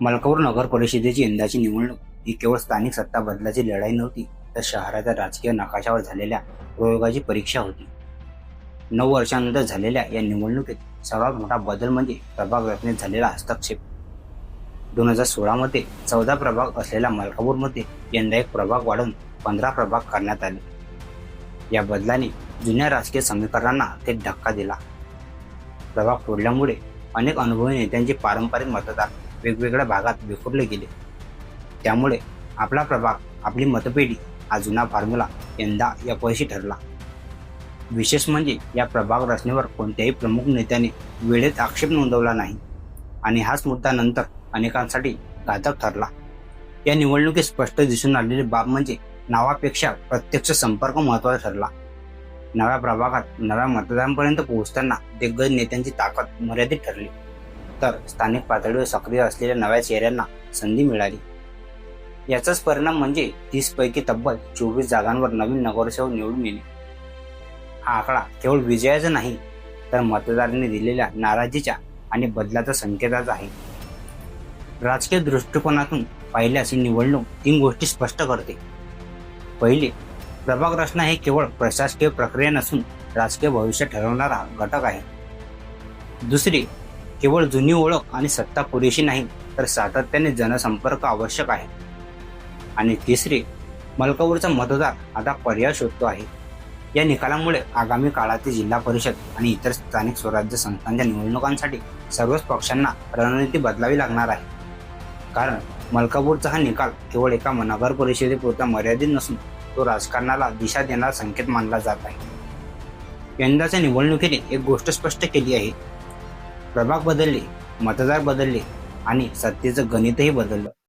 मलकापूर नगर परिषदेची यंदाची निवडणूक. ही केवळ स्थानिक सत्ता बदलाची लढाई नव्हती तर शहराच्या राजकीय नकाशावर झालेल्या प्रयोगाची परीक्षा होती. नऊ वर्षानंतर झालेल्या या निवडणुकीत सर्वात मोठा बदल म्हणजे प्रभाग रचनेत झालेला हस्तक्षेप. दोन हजार सोळामध्ये चौदा प्रभाग असलेल्या मलकापूरमध्ये यंदा एक प्रभाग वाढवून पंधरा प्रभाग करण्यात आले. या बदलाने जुन्या राजकीय समीकरणांना थेट धक्का दिला. प्रभाग फोडल्यामुळे अनेक अनुभवी नेत्यांचे पारंपरिक मतदार वेगवेगळ्या भागात विखुरले गेले. त्यामुळे आपला प्रभाग आपली मतपेढी हा जुना फॉर्म्युला यंदा अपयशी ठरला. विशेष म्हणजे या प्रभाग रचनेवर कोणत्याही प्रमुख नेत्याने वेळेत आक्षेप नोंदवला नाही आणि हाच मुद्दा नंतर अनेकांसाठी घातक ठरला. या निवडणुकीत स्पष्ट दिसून आलेली बाब म्हणजे नावापेक्षा प्रत्यक्ष संपर्क महत्त्वाचा ठरला. नव्या प्रभागात नव्या मतदारांपर्यंत पोहोचताना दिग्गज नेत्यांची ताकद मर्यादित ठरली. तर स्थानिक पातळीवर सक्रिय असलेल्या नव्या चेहऱ्यांना संधी मिळाली. याचाच परिणाम म्हणजे तीस पैकी तब्बल चोवीस जागांवर नवीन नगरसेवक निवडून येणे. हा आकडा केवळ विजयाचा नाही तर मतदारांनी दिलेल्या नाराजीच्या आणि बदलाचा संकेताचा आहे. राजकीय दृष्टिकोनातून पाहिल्यास ही निवडणूक तीन गोष्टी स्पष्ट करते. पहिली प्रभाग रचना हे केवळ प्रशासकीय प्रक्रिया नसून राजकीय भविष्य ठरवणारा घटक आहे. दुसरी केवळ जुनी ओळख आणि सत्ता पुरेशी नाही तर सातत्याने जनसंपर्क आवश्यक आहे. आणि तिसरी मलकापूरचा मतदार आता पर्याय शोधतो आहे. या निकालामुळे आगामी काळातील जिल्हा परिषद आणि इतर स्थानिक स्वराज्य संस्थांच्या निवडणुकांसाठी सर्वच पक्षांना रणनीती बदलावी लागणार आहे. कारण मलकापूरचा हा निकाल केवळ एका नगर परिषदेपुरता मर्यादित नसून तो राजकारणाला दिशा देणारा संकेत मानला जात आहे. यंदाच्या निवडणुकीने एक गोष्ट स्पष्ट केली आहे प्रभाग बदलले मतदार बदलले आणि सत्तेचं गणितही बदललं.